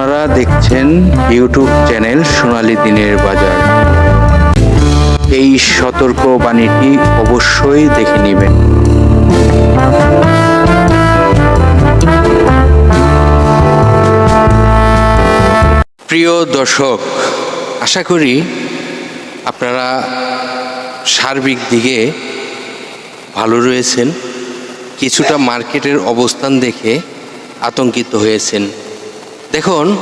আপনারা দেখছেন YouTube channel সোনালি দিনের বাজার। এই সতর্ক বাণীটি অবশ্যই দেখে নেবেন। প্রিয় দর্শক, আশা করি আপনারা সার্বিক দিকে ভালো রয়েছেন, কিছুটা মার্কেটের অবস্থান দেখে আতঙ্কিত হয়েছেন। দেখুন,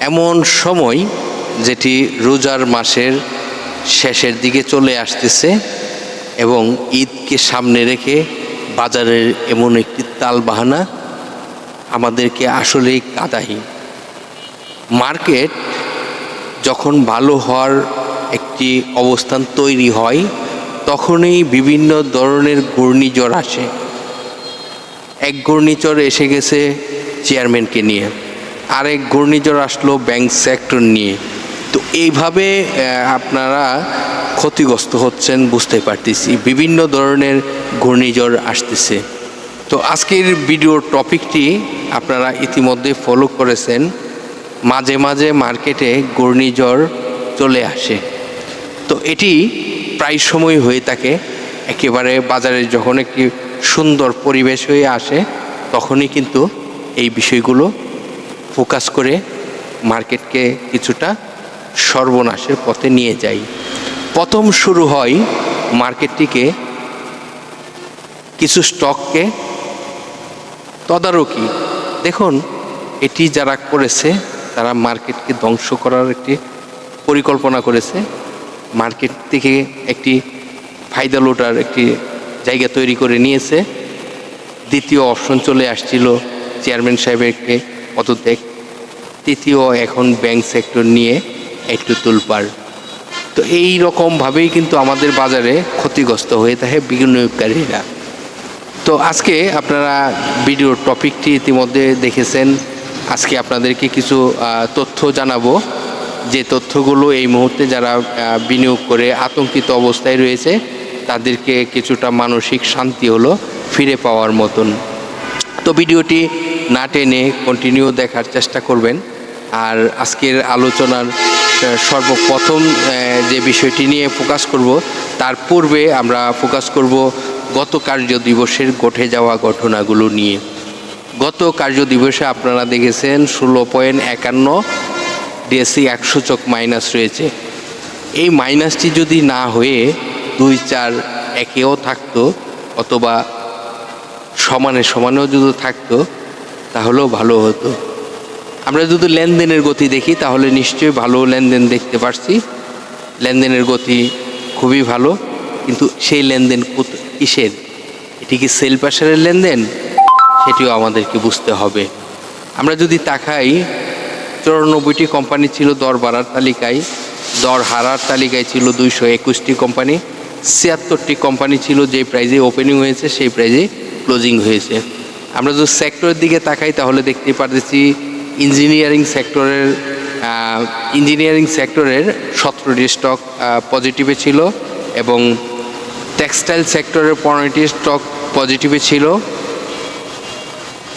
এমন সময় যেটি রোজার মাসের শেষের দিকে চলে আসতেছে এবং ঈদকে সামনে রেখে বাজারের এমন একটি তাল বাহানা আমাদেরকে আসলেই কাদাহি। মার্কেট যখন ভালো হওয়ার একটি অবস্থান তৈরি হয়, তখনই বিভিন্ন ধরনের ঘূর্ণিঝড় আসে। এক ঘূর্ণিঝড় এসে গেছে চেয়ারম্যানকে নিয়ে। আরেক ঘূর্ণিঝড় আসলো ব্যাংক সেক্টর নিয়ে। তো এইভাবে আপনারা ক্ষতিগ্রস্ত হচ্ছেন বুঝতে পারতেছি। বিভিন্ন ধরনের ঘূর্ণিঝড় আসতেছে। তো আজকের ভিডিওর টপিকটি আপনারা ইতিমধ্যে ফলো করেছেন। মাঝে মাঝে মার্কেটে ঘূর্ণিঝড় চলে আসে। তো এটি প্রায় সময় হয়ে থাকে। একেবারে বাজারে যখন একটি সুন্দর পরিবেশ হয়ে আসে, তখনই কিন্তু এই বিষয়গুলো ফোকাস করে মার্কেটকে কিছুটা সর্বনাশের পথে নিয়ে যাই। প্রথম শুরু হয় মার্কেটটিকে কিছু স্টককে তদারকি। দেখুন, এটি যারা করেছে, তারা মার্কেটকে ধ্বংস করার একটি পরিকল্পনা করেছে। মার্কেট থেকে একটি ফায়দা লোটার একটি জায়গা তৈরি করে নিয়েছে। দ্বিতীয় অপশন চলে আসছিল চেয়ারম্যান সাহেবকে পদত্যাগ তৃতীয় এখন ব্যাংক সেক্টর নিয়ে একটু তুলপার তো এই রকমভাবেই কিন্তু আমাদের বাজারে ক্ষতিগ্রস্ত হয়ে থাকে বিনিয়োগকারীরা তো আজকে আপনারা ভিডিওর টপিকটি ইতিমধ্যে দেখেছেন। আজকে আপনাদেরকে কিছু তথ্য জানাব। যে তথ্যগুলো এই মুহূর্তে যারা বিনিয়োগ করে আতঙ্কিত অবস্থায় রয়েছে, তাদেরকে কিছুটা মানসিক শান্তি হলো ফিরে পাওয়ার মতন। তো ভিডিওটি না টেনে কন্টিনিউ দেখার চেষ্টা করবেন। আর আজকের আলোচনার সর্বপ্রথম যে বিষয়টি নিয়ে ফোকাস করব, তার পূর্বে আমরা ফোকাস করব গত কার্য দিবসের ঘটে যাওয়া ঘটনাগুলো নিয়ে। গত কার্য দিবসে আপনারা দেখেছেন ষোলো পয়েন্ট একান্ন, ডিএসসি একশো চক মাইনাস রয়েছে। এই মাইনাসটি যদি না হয়ে দুই চার একেও থাকতো, অথবা সমানে সমানেও যদি থাকতো তাহলেও ভালো হতো। আমরা যদি লেনদেনের গতি দেখি, তাহলে নিশ্চয়ই ভালো লেনদেন দেখতে পারছি। লেনদেনের গতি খুবই ভালো, কিন্তু সেই লেনদেন কিসের? এটি কি সেল প্রেশারের লেনদেন? সেটিও আমাদেরকে বুঝতে হবে। আমরা যদি তাকাই, চুরানব্বইটি কোম্পানি ছিল দর বাড়ার তালিকায়, দর হারার তালিকায় ছিল দুইশো একুশটি কোম্পানি, ছিয়াত্তরটি কোম্পানি ছিল যে প্রাইজে ওপেনিং হয়েছে, সেই প্রাইজে ক্লোজিং হয়েছে। আমরা যদি সেক্টরের দিকে তাকাই, তাহলে দেখতে পারতেছি ইঞ্জিনিয়ারিং সেক্টরের ইঞ্জিনিয়ারিং সেক্টরের সতেরোটি স্টক পজিটিভে ছিল এবং টেক্সটাইল সেক্টরের পনেরোটি স্টক পজিটিভে ছিল।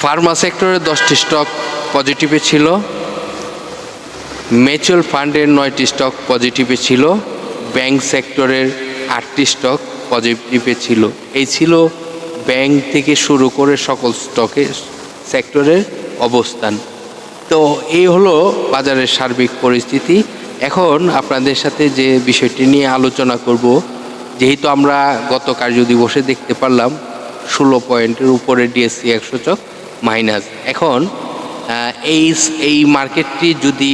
ফার্মা সেক্টরের দশটি স্টক পজিটিভে ছিল। মিউচুয়াল ফান্ডের নয়টি স্টক পজিটিভে ছিল। ব্যাংক সেক্টরের আটটি স্টক পজিটিভে ছিল। এই ছিল ব্যাংক থেকে শুরু করে সকল স্টকে সেক্টরের অবস্থান। তো এই হলো বাজারের সার্বিক পরিস্থিতি। এখন আপনাদের সাথে যে বিষয়টি নিয়ে আলোচনা করব, যেহেতু আমরা গত কার্য দিবসে দেখতে পারলাম ষোলো পয়েন্টের উপরে ডিএসসি একশো চক মাইনাস এখন এই এই মার্কেটটি যদি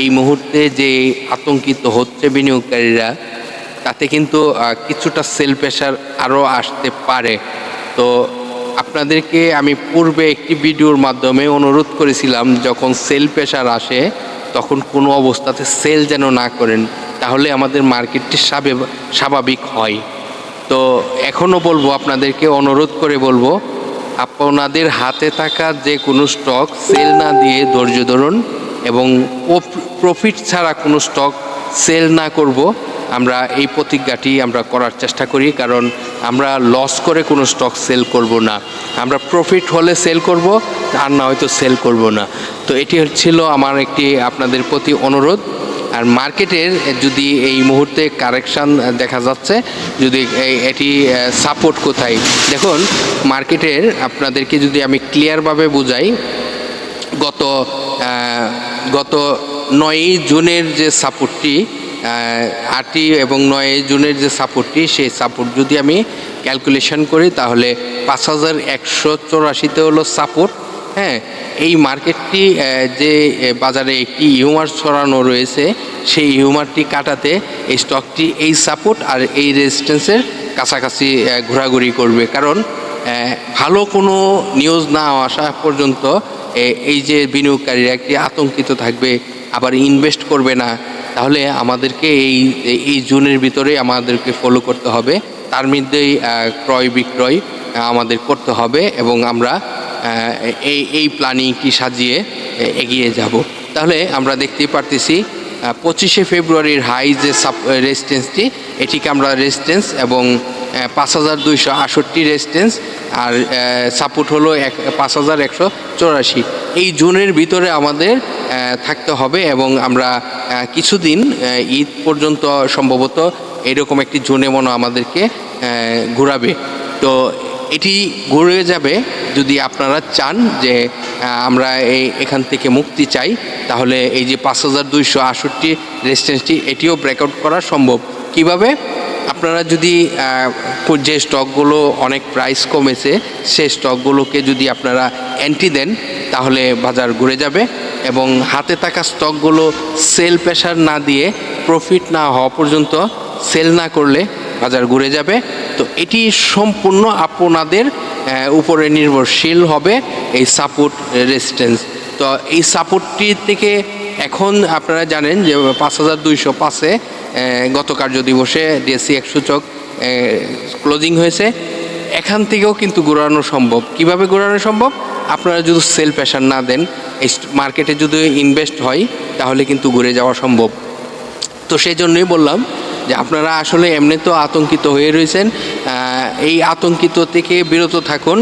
এই মুহূর্তে যে আতঙ্কিত হচ্ছে বিনিয়োগকারীরা, তাতে কিন্তু কিছুটা সেল প্রেশার আরও আসতে পারে। তো আপনাদেরকে আমি পূর্বে একটি ভিডিওর মাধ্যমে অনুরোধ করেছিলাম, যখন সেল প্রেশার আসে, তখন কোনো অবস্থাতে সেল যেন না করেন, তাহলে আমাদের মার্কেটটি স্বাভাবিক হয়। তো এখনও বলব, আপনাদেরকে অনুরোধ করে বলব, আপনাদের হাতে থাকা যে কোনো স্টক সেল না দিয়ে ধৈর্য ধরুন এবং প্রফিট ছাড়া কোনো স্টক সেল না করব। আমরা এই প্রতিজ্ঞাটি আমরা করার চেষ্টা করি, কারণ আমরা লস করে কোনো স্টক সেল করব না। আমরা প্রফিট হলে সেল করব, আর না হয়তো সেল করব না। তো এটি ছিল আমার একটি আপনাদের প্রতি অনুরোধ। আর মার্কেটের যদি এই মুহূর্তে কারেকশান দেখা যাচ্ছে, যদি এটি সাপোর্ট কোথায়? দেখুন মার্কেটের আপনাদেরকে যদি আমি ক্লিয়ারভাবে বুঝাই, গত গত নয়ই জুনের যে সাপোর্টটি আটই এবং নয়ই জুনের যে সাপোর্টটি সেই সাপোর্ট যদি আমি ক্যালকুলেশন করি, তাহলে পাঁচ হাজার একশো চৌরাশিতে হলো সাপোর্ট হ্যাঁ এই মার্কেটটি যে বাজারে একটি হিউমার ছড়ানো রয়েছে, সেই হিউমারটি কাটাতে এই স্টকটি এই সাপোর্ট আর এই রেজিস্ট্যান্সের কাছাকাছি ঘোরাঘুরি করবে। কারণ ভালো কোনো নিউজ না আসা পর্যন্ত এই যে বিনিয়োগকারীরা একটি আতঙ্কিত থাকবে, আবার ইনভেস্ট করবে না। তাহলে আমাদেরকে এই এই জুনের ভিতরে আমাদেরকে ফলো করতে হবে। তার মধ্যেই ক্রয় বিক্রয় আমাদের করতে হবে এবং আমরা এই এই প্ল্যানিংটি সাজিয়ে এগিয়ে যাব। তাহলে আমরা দেখতে পারতেছি পঁচিশে ফেব্রুয়ারির হাই যে সাপ রেসিডেন্সটি এটিকে আমরা রেজিস্টেন্স এবং পাঁচ হাজার দুইশো আষট্টি রেজিস্ট্যান্স আর সাপোর্ট হলো এক, পাঁচ হাজার একশো চৌরাশি। এই জোনের ভিতরে আমাদের থাকতে হবে এবং আমরা কিছুদিন ঈদ পর্যন্ত সম্ভবত এরকম একটি জোনে মনে আমাদেরকে ঘোরাবে। তো এটি ঘুরে যাবে যদি আপনারা চান যে আমরা এই, এখান থেকে মুক্তি চাই, তাহলে এই যে পাঁচ হাজার দুইশো আষট্টি রেজিস্ট্যান্সটি এটিও ব্রেকআউট করা সম্ভব। কীভাবে? আপনারা যদি যে স্টকগুলো অনেক প্রাইস কমেছে, সেই স্টকগুলোকে যদি আপনারা অ্যান্টি দেন, তাহলে বাজার ঘুরে যাবে এবং হাতে থাকা স্টকগুলো সেল প্রেশার না দিয়ে প্রফিট না হওয়া পর্যন্ত সেল না করলে বাজার ঘুরে যাবে। তো এটি সম্পূর্ণ আপনাদের উপরে নির্ভরশীল হবে এই সাপোর্ট রেজিস্ট্যান্স তো এই সাপোর্টটি থেকে এখন আপনারা জানেন যে পাঁচ হাজার দুইশো পাঁচে গত কার্য দিবসে ডিএসসি এক সূচক ক্লোজিং হয়েছে। এখান থেকেও কিন্তু ঘোরানো সম্ভব। কীভাবে ঘোরানো সম্ভব? আপনারা যদি সেল প্রেশার না দেন মার্কেটে যদি ইনভেস্ট হয়, তাহলে কিন্তু ঘুরে যাওয়া সম্ভব। তো সেই জন্যই বললাম যে আপনারা আসলে এমনি তো আতঙ্কিত হয়ে রয়েছেন এই আতঙ্কিত থেকে বিরত থাকুন।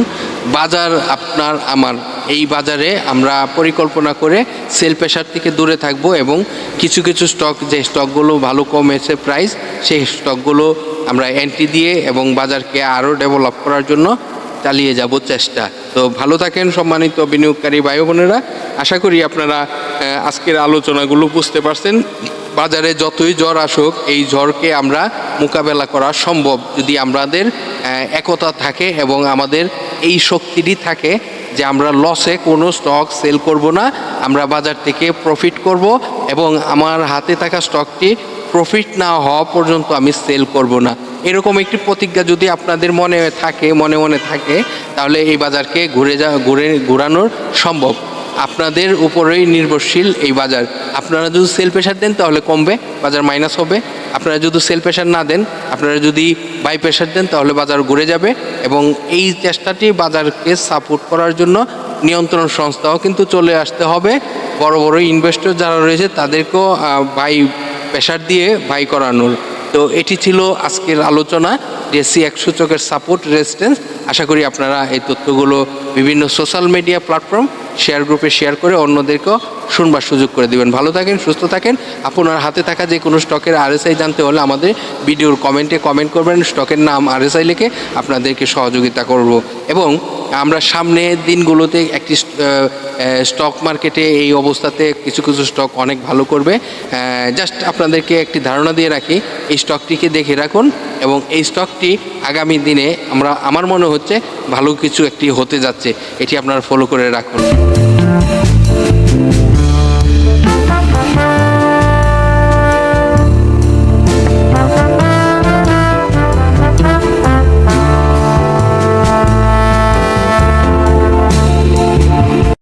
বাজার আপনার আমার, এই বাজারে আমরা পরিকল্পনা করে সেল প্রেশার থেকে দূরে থাকব এবং কিছু কিছু স্টক, যে স্টকগুলো ভালো কমেছে প্রাইস, সেই স্টকগুলো আমরা এন্ট্রি দিয়ে এবং বাজারকে আরও ডেভেলপ করার জন্য চালিয়ে যাব চেষ্টা। তো ভালো থাকেন সম্মানিত বিনিয়োগকারী ভাই বোনেরা। আশা করি আপনারা আজকের আলোচনাগুলো বুঝতে পারছেন। বাজারে যতই জ্বর আসুক, এই জ্বরকে আমরা মোকাবেলা করা সম্ভব। যদি আমাদের একতা থাকে এবং আমাদের এই শক্তিটি থাকে যে আমরা লসে কোনো স্টক সেল করব না, আমরা বাজার থেকে প্রফিট করব এবং আমার হাতে থাকা স্টকটি প্রফিট না হওয়া পর্যন্ত আমি সেল করব না। এরকম একটি প্রতিজ্ঞা যদি আপনাদের মনে থাকে, মনে মনে থাকে, তাহলে এই বাজারকে ঘুরে যা, ঘুরে, ঘোরানোর সম্ভব। আপনাদের উপরেই নির্ভরশীল এই বাজার। আপনারা যদি সেল প্রেশার দেন, তাহলে কমবে, বাজার মাইনাস হবে। আপনারা যদি সেল প্রেশার না দেন, আপনারা যদি বাই প্রেশার দেন, তাহলে বাজার ঘুরে যাবে। এবং এই চেষ্টাটি বাজারকে সাপোর্ট করার জন্য নিয়ন্ত্রণ সংস্থাও কিন্তু চলে আসতে হবে। বড় বড় ইনভেস্টর যারা রয়েছে, তাদেরকেও বাই প্রেশার দিয়ে বাই করানোর। তো এটি ছিল আজকের আলোচনা। ডিএসসি এক সূচকের সাপোর্ট রেজিস্ট্যান্স আশা করি আপনারা এই তথ্যগুলো বিভিন্ন সোশ্যাল মিডিয়া প্ল্যাটফর্ম শেয়ার গ্রুপে শেয়ার করে অন্যদেরকেও শুনবার সুযোগ করে দিবেন। ভালো থাকেন, সুস্থ থাকেন। আপনার হাতে থাকা যে কোনো স্টকের আরএসআই জানতে হলে আমাদের ভিডিওর কমেন্টে কমেন্ট করবেন স্টকের নাম আরএসআই লিখে আপনাদেরকে সহযোগিতা করব। এবং আমরা সামনের দিনগুলোতে একটি স্টক মার্কেটে এই অবস্থাতে কিছু কিছু স্টক অনেক ভালো করবে। জাস্ট আপনাদেরকে একটি ধারণা দিয়ে রাখি, এই স্টকটিকে দেখে রাখুন এবং এই স্টকটি আগামী দিনে আমরা, আমার মনে হচ্ছে ভালো কিছু একটি হতে যাচ্ছে। এটি আপনারা ফলো করে রাখুন। Thank you.